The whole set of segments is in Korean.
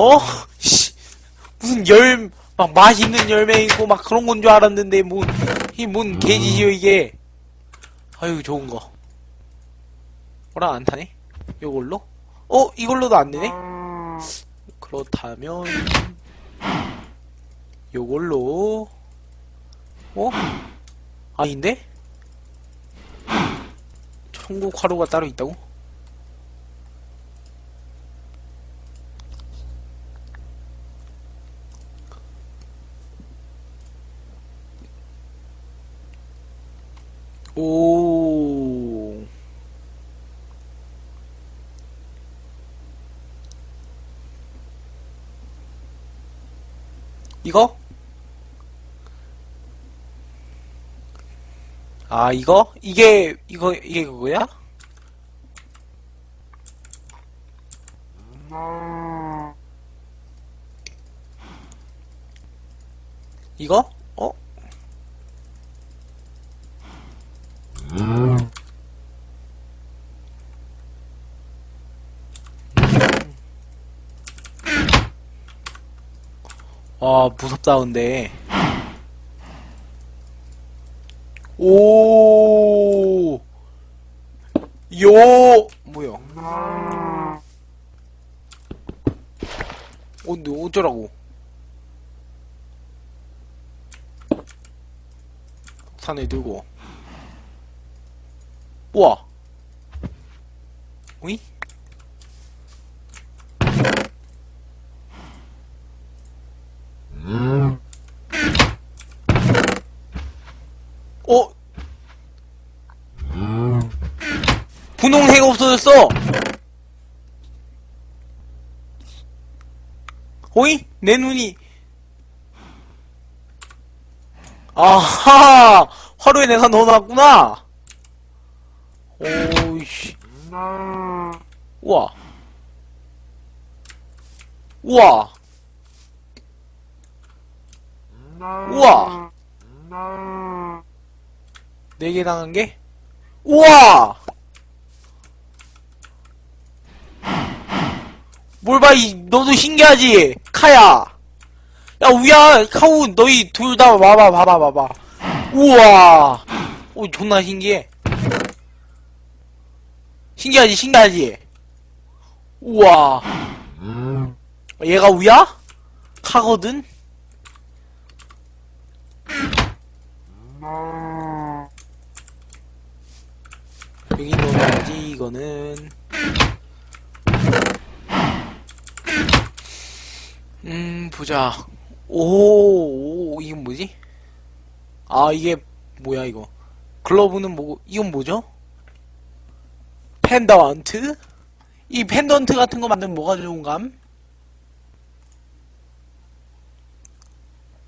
어? 씨, 무슨 열, 막 맛있는 열매이고 막 그런 건 줄 알았는데, 뭐, 이뭔 개지지요, 이게. 아유, 좋은 거. 뭐라 안 타네? 요걸로? 어? 이걸로도 안 되네? 그렇다면, 요걸로, 어? 아닌데? 천국 화로가 따로 있다고? 오. 이거? 아, 이거? 이게, 이거, 이게 그거야? 이거? 어? 와, 무섭다, 근데. 오, 요, 뭐야. 어, 어쩌라고. 산에 들고. 우와. 오이? 어? 분홍색 없어졌어! 오이? 내 눈이. 아하! 화로에 내가 넣어놨구나! 오이씨. 우와. 우와. 우와. 네 개 당한 게? 우와! 뭘 봐, 이, 너도 신기하지? 카야! 야, 우야, 카우, 너희 둘 다 와봐, 봐봐, 봐봐. 우와! 오, 존나 신기해. 신기하지, 신기하지? 우와. 얘가 우야? 카거든? 여기 넣어야지, 이거는. 음, 보자. 오, 오, 이건 뭐지? 아, 이게, 뭐야, 이거. 글러브는 뭐고, 이건 뭐죠? 펜던트? 이 펜던트 같은 거 만들면 뭐가 좋은감?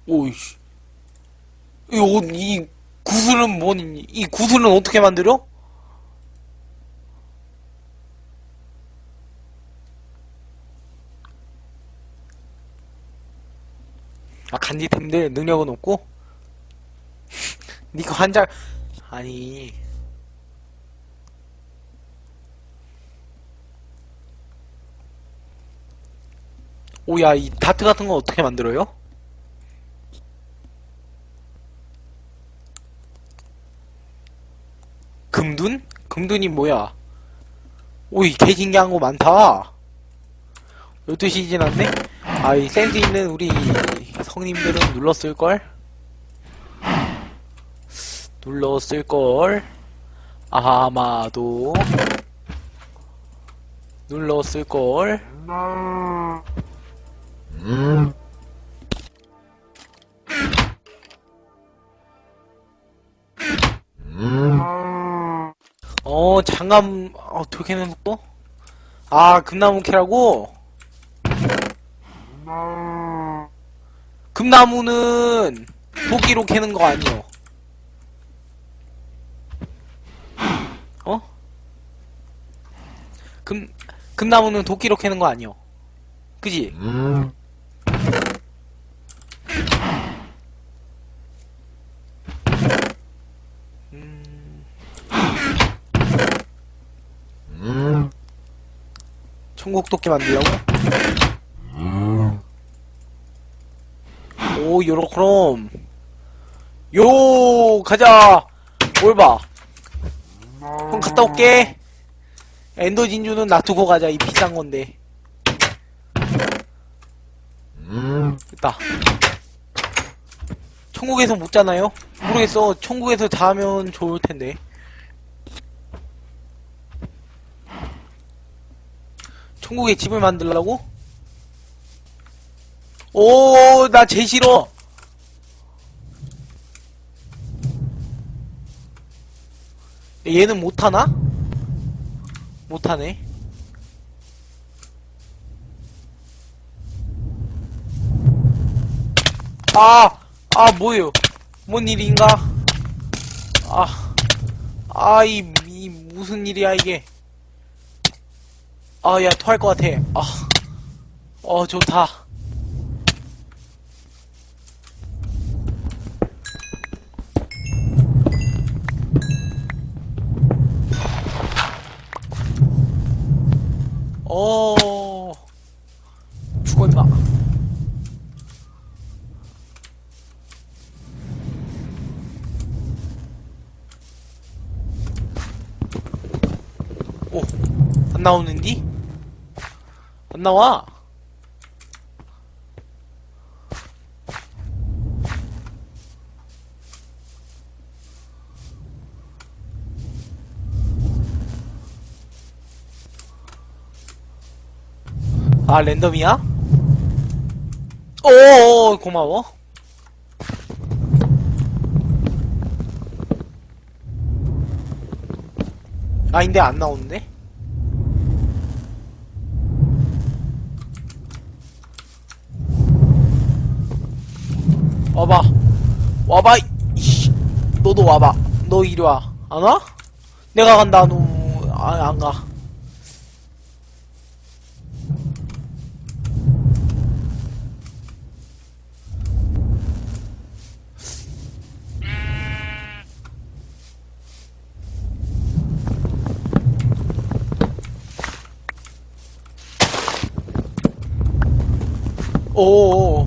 오이씨. 이, 옷, 이 구슬은 뭐니? 이 구슬은 어떻게 만들어? 아, 간지템들 능력은 없고? 니가 환자, 아니. 오야 이 다트 같은 거 어떻게 만들어요? 금둔? 금둔이 뭐야? 오이 개 신기한 거 많다 12시 지났네? 아이 센스 있는 우리 성님들은 눌렀을걸? 눌렀을걸? 아마도 눌렀을걸? 어, 장갑, 어, 돌캐는 속도? 아, 금나무 캐라고? 금나무는 도끼로 캐는 거 아니요? 어? 금, 금나무는 도끼로 캐는 거 아니요? 그지? 천국 도끼 만들려고? 오 요로크롬. 요 가자. 올바 형 갔다 올게. 엔더 진주는 놔두고 가자. 이 비싼 건데. 됐다. 천국에서 못 자나요? 모르겠어. 천국에서 자면 좋을 텐데. 중국에 집을 만들라고? 오, 나 제 싫어. 얘는 못하나? 못하네. 아, 아, 뭐요? 뭔 일인가? 아, 아, 이, 이, 무슨 일이야, 이게. 아, 야, 토할 것 같아. 아. 어, 좋다. 어. 나와 아 랜덤이야? 오 고마워 아 근데 안 나오는데? 와봐. 와봐 이씨. 너도 와봐. 너 이리 와 안 와? 내가 간다 너. 아, 안가. 오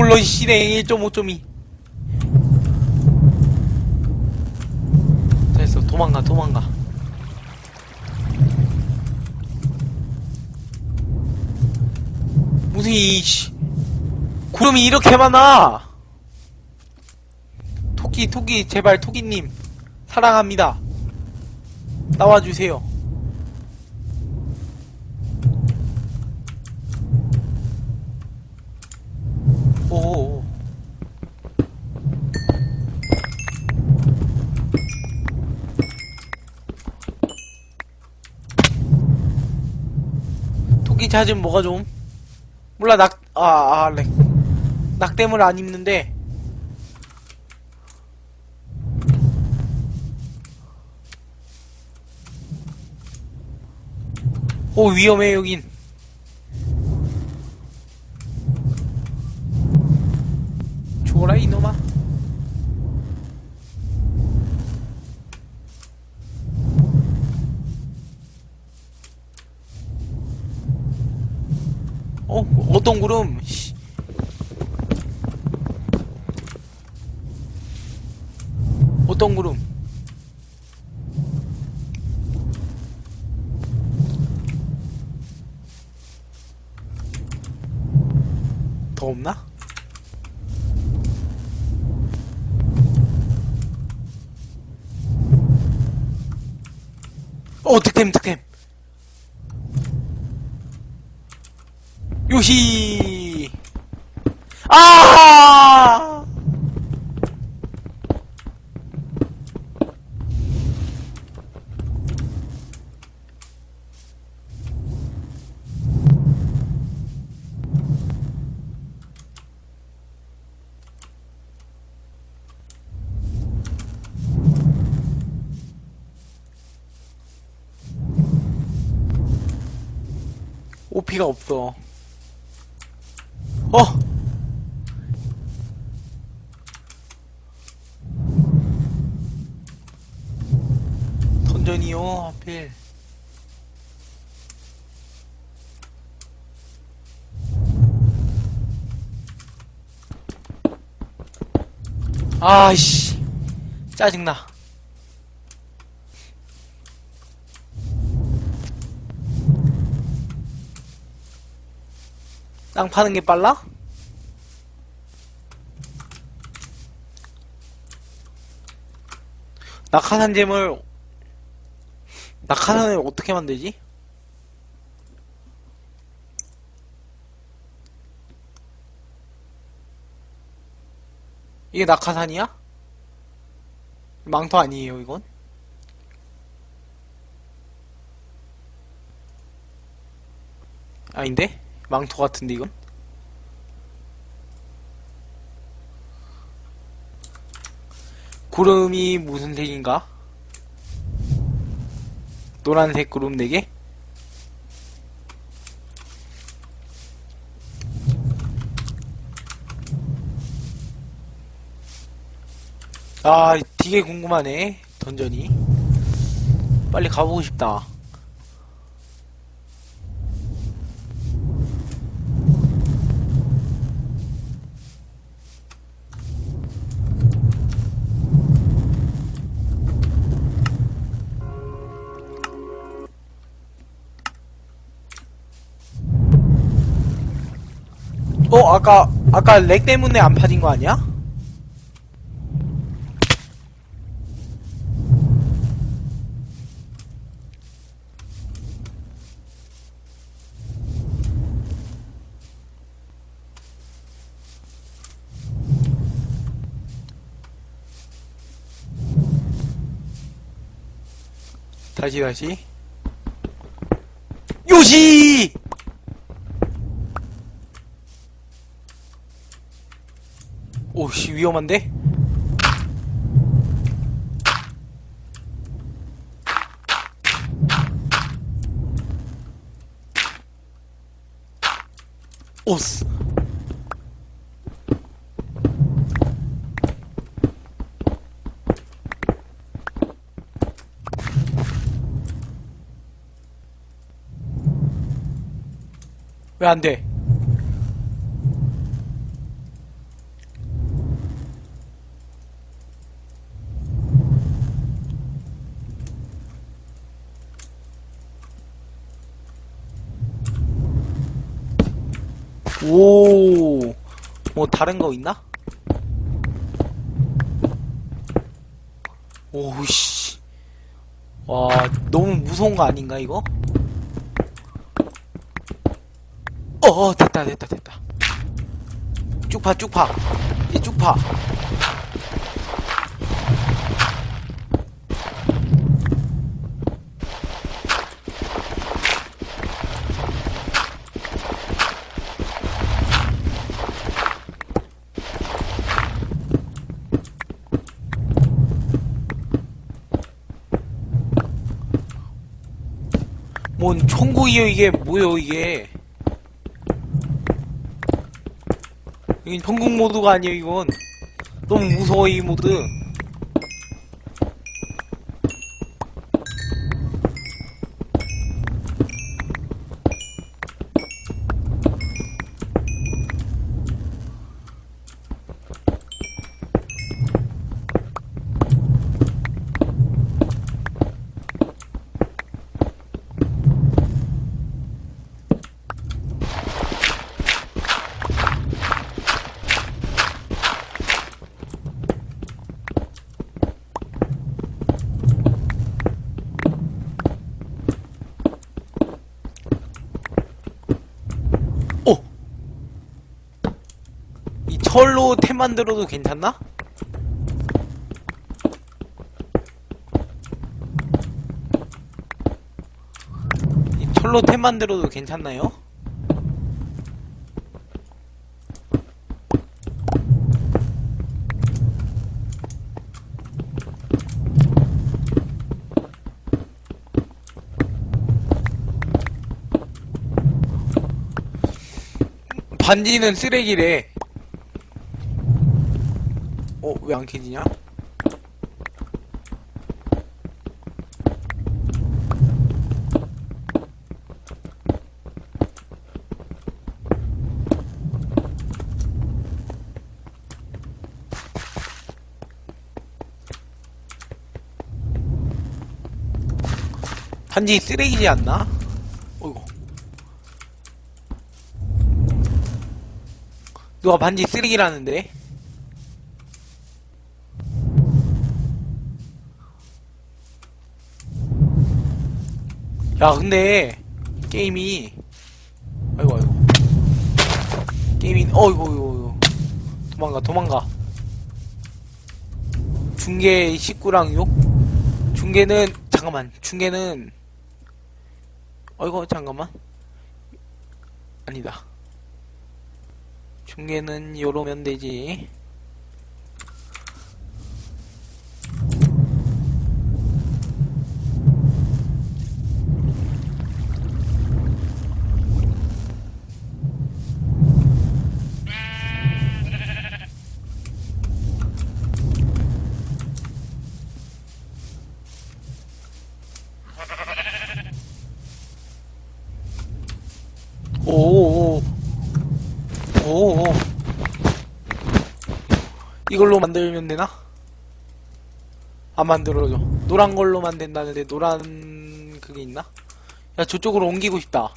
물론 이 씨네 1.5.2 잘했어. 도망가 도망가. 무슨 이 씨. 구름이 이렇게 많아! 토끼 토끼 제발 토끼님. 사랑합니다. 나와주세요. 찾으면 뭐가 좀 몰라 낙.. 아.. 아.. 렉 낙댐을 안 입는데. 오 위험해 여긴. 죽어라 이놈아. 구름. 어떤 구름? 더 없나? 어 득템 득템. 요시! 아! 아이씨. 짜증나. 땅 파는 게 빨라? 낙하산잼을 낙하산을 어떻게 만들지? 이게 낙하산이야? 망토 아니에요 이건? 아닌데? 망토 같은데 이건? 구름이 무슨 색인가? 노란색 구름 4개? 아, 되게 궁금하네. 던전이. 빨리 가보고 싶다. 어, 아까, 아까 렉 때문에 안 파진 거 아니야? 다시, 다시. 요시! 오씨 위험한데? 오스 왜 안 돼? 오, 뭐 다른 거 있나? 오우씨. 와, 너무 무서운 거 아닌가, 이거? 어, 어, 됐다, 됐다, 됐다. 쭉 파, 쭉 파. 이 쭉 파. 뭔 총구이요 이게 뭐요 이게 이건 전국 모드가 아니에요 이건. 너무 무서워 이 모드 오! 이 철로 템 만들어도 괜찮나? 이 철로 템 만들어도 괜찮나요? 반지는 쓰레기래. 어, 왜 안 캐지냐? 반지 쓰레기지 않나? 어이구. 누가 반지 쓰레기라는데? 야, 근데, 게임이, 아이고, 아이고. 게임이, 어이구, 어이구. 도망가, 도망가. 중계 19랑 6? 중계는, 잠깐만, 중계는, 어이구, 잠깐만. 아니다. 중계는 요러면 되지. 오오오. 오오. 이걸로 만들면 되나? 안 만들어져. 노란 걸로 만든다는데 노란 그게 있나? 야 저쪽으로 옮기고 싶다.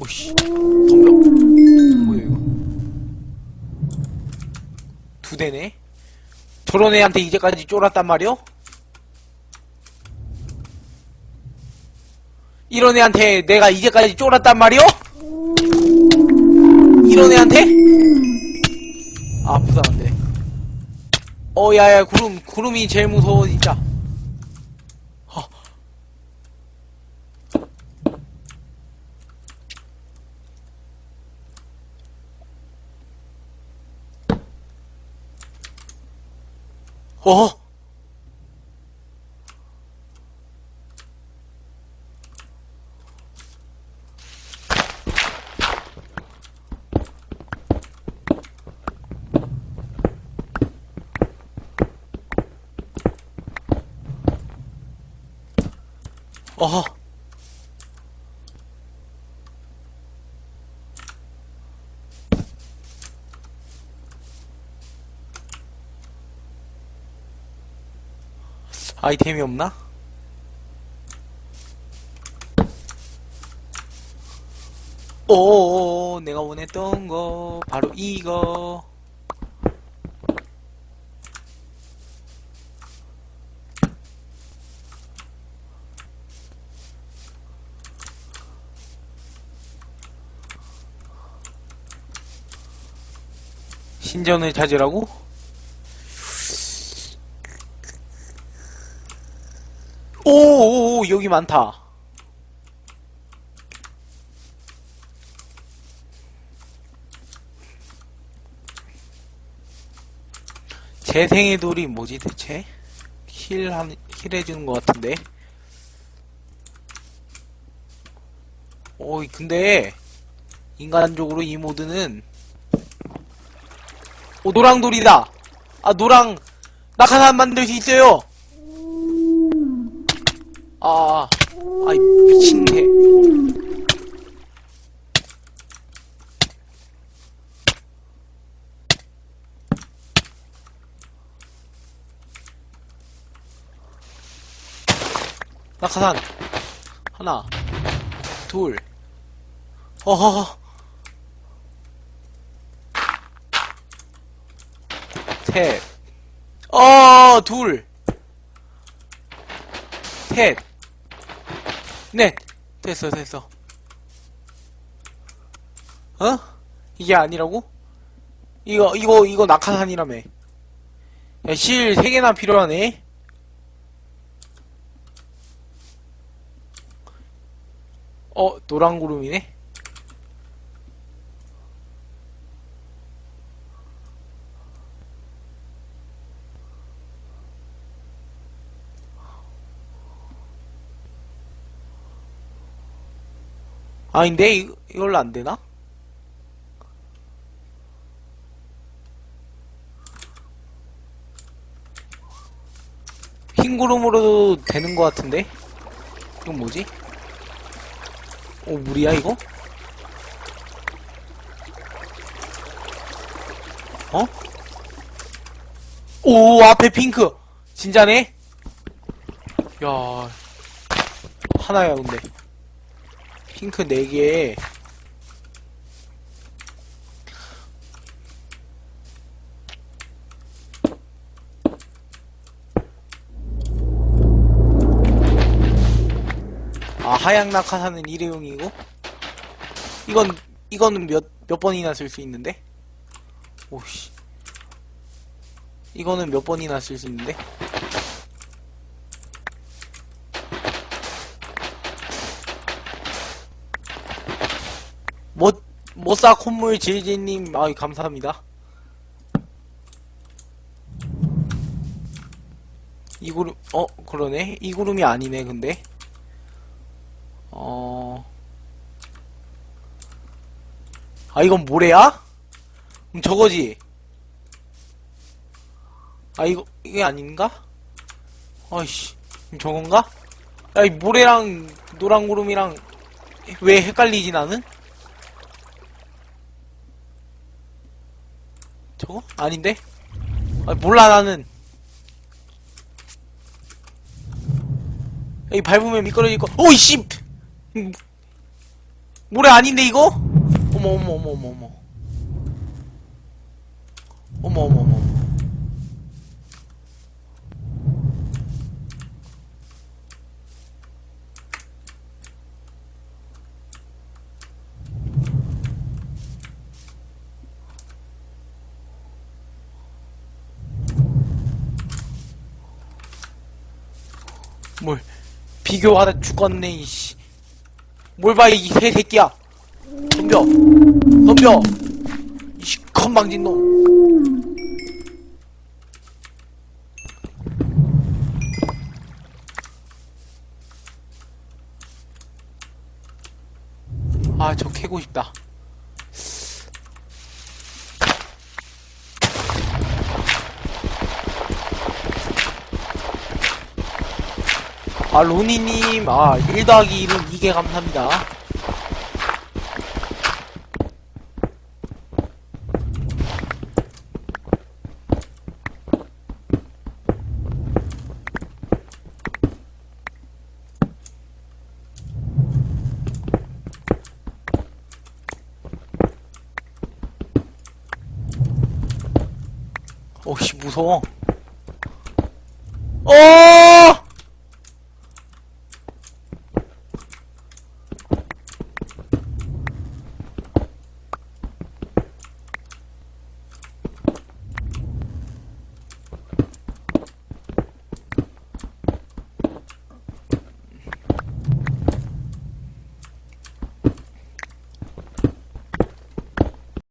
오씨 덤벼. 뭐야 이거? 두 대네. 저런 애한테 이제까지 쫄았단 말이오? 이런 애한테 내가 이제까지 쫄았단 말이오? 이런 애한테? 아, 부상한데. 어, 야, 야, 구름, 구름이 제일 무서워, 진짜. 허. 어? 어. 아이템이 없나? 오, 내가 원했던 거 바로 이거. 신전을 찾으라고? 오오오 여기 많다. 재생의 돌이 뭐지 대체? 힐 한 힐 해주는 것 같은데. 오이 근데 인간적으로 이 모드는 오 노랑돌이다. 아 노랑 낙하산 만들 수 있어요. 아, 아이, 미친 개. 낙하산. 하나, 둘, 어허허. 셋, 어, 둘, 셋, 넷. 됐어, 됐어. 어? 이게 아니라고? 이거, 이거, 이거 낙하산이라며. 야, 실 3개나 필요하네? 어, 노란 구름이네? 아닌데 이, 이걸로 안 되나? 흰 구름으로도 되는 것 같은데? 이건 뭐지? 오 물이야 이거? 어? 오 앞에 핑크 진짜네? 야 하나야 근데 핑크 4개. 아 하양 낙하사는 일회용이고? 이건 이거는 몇 몇 번이나 쓸 수 있는데? 오씨. 이거는 몇 번이나 쓸 수 있는데 모, 모싸 콧물 질질님, 아이, 감사합니다. 이 구름, 어, 그러네. 이 구름이 아니네, 근데. 어. 아, 이건 모래야? 그럼 저거지? 아, 이거, 이게 아닌가? 아이씨. 저건가? 야, 이 모래랑 노란 구름이랑 왜 헷갈리지, 나는? 저거? 아닌데? 아, 몰라, 나는. 여기 밟으면 미끄러질 거. 오이, 씨! 음, 모래 아닌데, 이거? 어머, 어머, 어머, 어머, 어머. 어머, 어머, 어머, 뭘 비교하다 죽었네 이씨. 뭘 봐 이 새 새끼야. 덤벼 덤벼 이씨 건방진 놈 아 저 캐고 싶다 아 로니님 아1 더하기 1은 2개 감사합니다. 무서워. 어